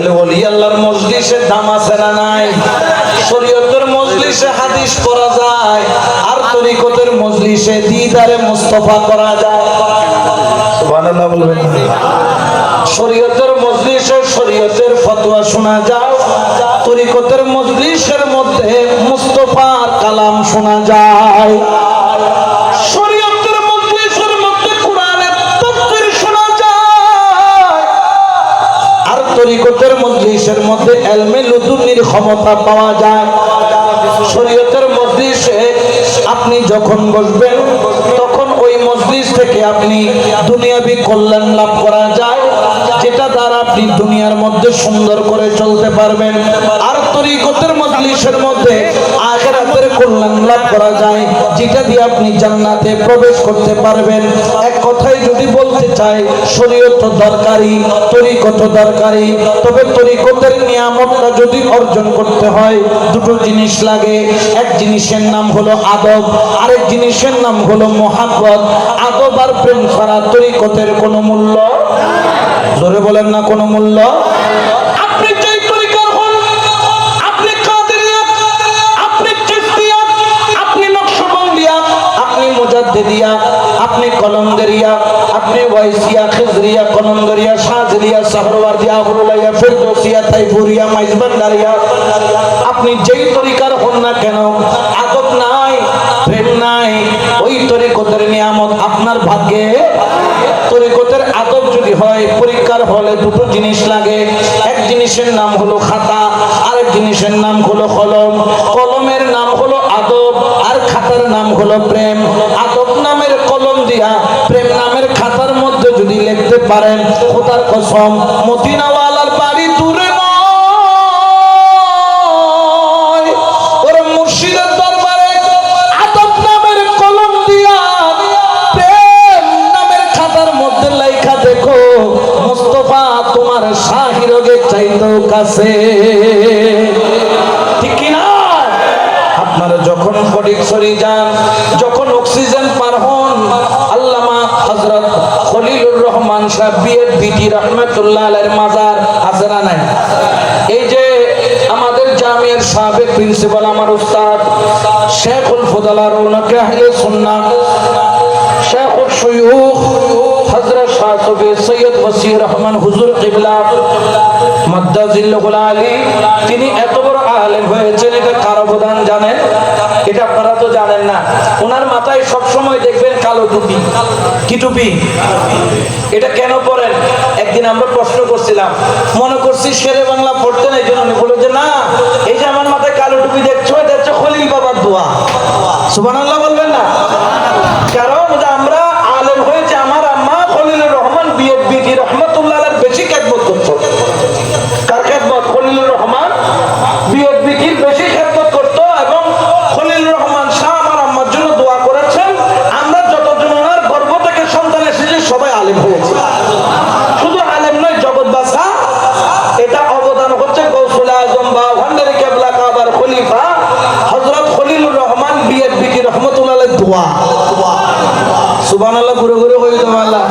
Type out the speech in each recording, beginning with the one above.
তাহলে ওলি আল্লাহর মজলিসের দাম আছে না নাই? শরীয়তের মজলিসে হাদিস করা যায় আর তরিকতের মজলিসে দিদারে মুস্তফা করা যায়। সুবহানাল্লাহ বলবেন শরীয়তের মজলিসে শরীয়তের ফতোয়া শোনা যায় তরিকতের মজলিসের মধ্যে মুস্তফার কালাম শোনা যায়। মধ্যে এলমে লুদুনির ক্ষমতা পাওয়া যায়। শরীয়তের মজলিসে আপনি যখন বসবেন, তখন ওই মজলিস থেকে আপনি দুনিয়াবি কল্যাণ লাভ করা যায়, যেটা দ্বারা আপনি দুনিয়ার মধ্যে সুন্দর করে চলতে পারবেন। আর তরিকতের মজলিসের মধ্যে আখেরাতের কল্যাণ লাভ করা যায়, যেটা দিয়ে আপনি জান্নাতে প্রবেশ করতে পারবেন। এক কথায় যদি বলতে চাই, শরীয়ত দরকারি, তরিকত দরকারি, তবে তরিকতের নিয়ামতটা যদি অর্জন করতে হয়, দুটো জিনিস লাগে। এক জিনিসের নাম হলো আদব, আরেক জিনিসের নাম হলো মহাব্বত। আদব আর প্রেম ছাড়া তরিকতের কোনো মূল্য জোরে বলেন না কোনো মূল্য? আপনি ওয়াইসিয়া, খিজরিয়া কলমদরিয়া শাহজলিয়া সাহরওয়ার্দিয়া, হুরুলাইয়া, ফিরদৌসিয়া তাইফুরিয়া মাইজবান্ডারিয়া আপনি যেই তরিকার হন না কেন, আদব নাই, প্রেম নাই, ওই তরিকতের নিয়ামত আপনার ভাগ্যে। তরিকতের আদব যদি হয়, পরীক্ষার হলে দুটো জিনিস লাগে। এক জিনিসের নাম হলো খাতা, আরেক জিনিসের নাম হলো কলম। কলমের নাম হলো আদব, আর খাতার নাম হলো প্রেম। আদব নামের কলম দিয়া পারেন। খোদার কসম, মদিনাওয়ালার বাড়ি দূরে কাছে। আপনারা যখন ফটিকছড়ি যান, যখন অক্সিজেন পার হন হযরত খলিলুর রহমান সাহেব বিটি রহমাতুল্লাহ আলাইহির মাজার নাই। এই যে আমাদের জামিয়ার সাবেক প্রিন্সিপাল আমার উস্তাদ শেখুল আহলে সুন্নাহ শেখুল সুফি সৈয়দ রহমান হুজুর কিবলা আলী, তিনি এত বড় আলেম হয়েছেন, এটা কার অবদান জানেন? এটা আপনারা তো জানেন না। ওনার মাথায় সব সময় দেখবেন কালো টুপি। কি টুপি? এটা কেন পরেন? একদিন আমরা প্রশ্ন করছিলাম। মনে করছি শেরে বাংলা পড়তেন এই জন্য উনি বলল যে না, এই যে আমার মাথায় কালো টুপি দেখছ, এটা হচ্ছে খলিল বাবার দোয়া। সুবহানাল্লাহ বলবেন না? কারণ আমরা আলেম হয়েছে, আমার আম্মা খলিলুর রহমান বিএড বিটি রহমতুল্লাহ বেশি রহমতুল্লাহ দোয়া। সুবহানাল্লাহ, ঘুরে ঘুরে হয়ে যাবে আল্লাহ।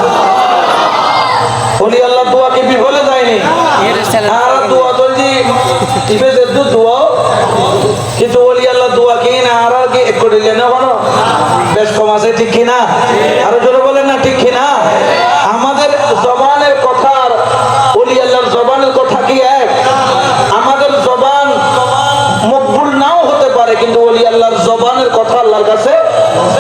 ওলি আল্লাহ দোয়া কি বিফলে যায়নি? আর দোয়া তো জি ইবে যেদু দোয়া কিন্তু ওলি আল্লাহ দোয়া কি